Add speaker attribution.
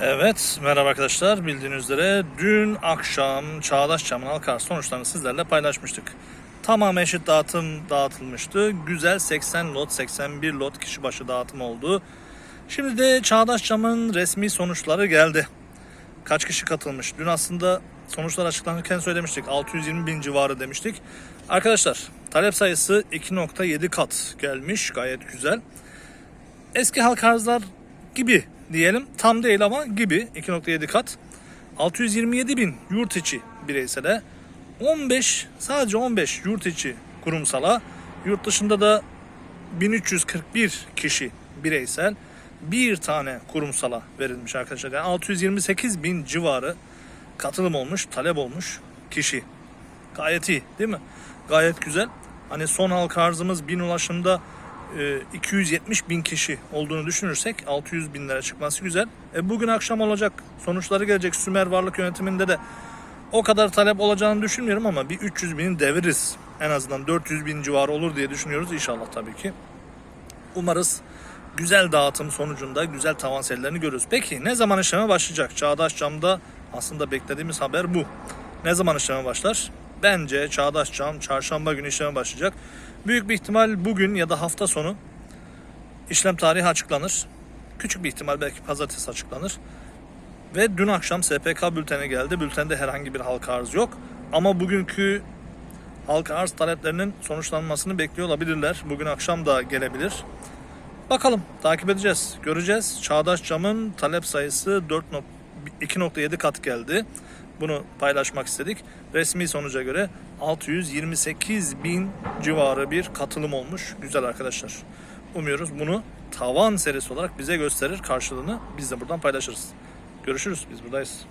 Speaker 1: Evet, merhaba arkadaşlar. Bildiğiniz üzere dün akşam Çağdaş Çam'ın halka sonuçlarını sizlerle paylaşmıştık. Tamamen eşit dağıtım dağıtılmıştı. Güzel 80 lot, 81 lot kişi başı dağıtım oldu. Şimdi de Çağdaş Çam'ın resmi sonuçları geldi. Kaç kişi katılmış? Dün aslında sonuçlar açıklanırken söylemiştik. 620 bin civarı demiştik. Arkadaşlar talep sayısı 2.7 kat gelmiş. Gayet güzel. Eski halk arzlar gibi diyelim. Tam değil ama gibi 2.7 kat. 627 bin yurt içi bireysele. 15 sadece 15 yurt içi kurumsala. Yurt dışında da 1341 kişi bireysel. Bir tane kurumsala verilmiş arkadaşlar. Yani 628 bin civarı katılım olmuş, talep olmuş kişi. Gayet iyi değil mi? Gayet güzel. Hani son halka arzımız bin ulaşımda 270 bin kişi olduğunu düşünürsek 600 binlere çıkması güzel. E, bugün akşam olacak sonuçları gelecek Sümer Varlık Yönetimi'nde de o kadar talep olacağını düşünmüyorum ama bir 300 bini deviririz. En azından 400 bin civarı olur diye düşünüyoruz inşallah tabii ki. Umarız güzel dağıtım sonucunda güzel tavan serilerini görürüz. Peki ne zaman işleme başlayacak? Çağdaş Cam'da aslında beklediğimiz haber bu. Ne zaman işleme başlar? Bence Çağdaş Cam çarşamba günü işleme başlayacak. Büyük bir ihtimal bugün ya da hafta sonu işlem tarihi açıklanır. Küçük bir ihtimal belki pazartesi açıklanır. Ve dün akşam SPK bülteni geldi. Bültende herhangi bir halka arz yok. Ama bugünkü halka arz taleplerinin sonuçlanmasını bekliyor olabilirler. Bugün akşam da gelebilir. Bakalım takip edeceğiz. Göreceğiz. Çağdaş Cam'ın talep sayısı 4 nok- 2.7 kat geldi. Bunu paylaşmak istedik. Resmi sonuca göre 628 bin civarı bir katılım olmuş. Güzel arkadaşlar. Umuyoruz bunu tavan serisi olarak bize gösterir karşılığını biz de buradan paylaşırız. Görüşürüz. Biz buradayız.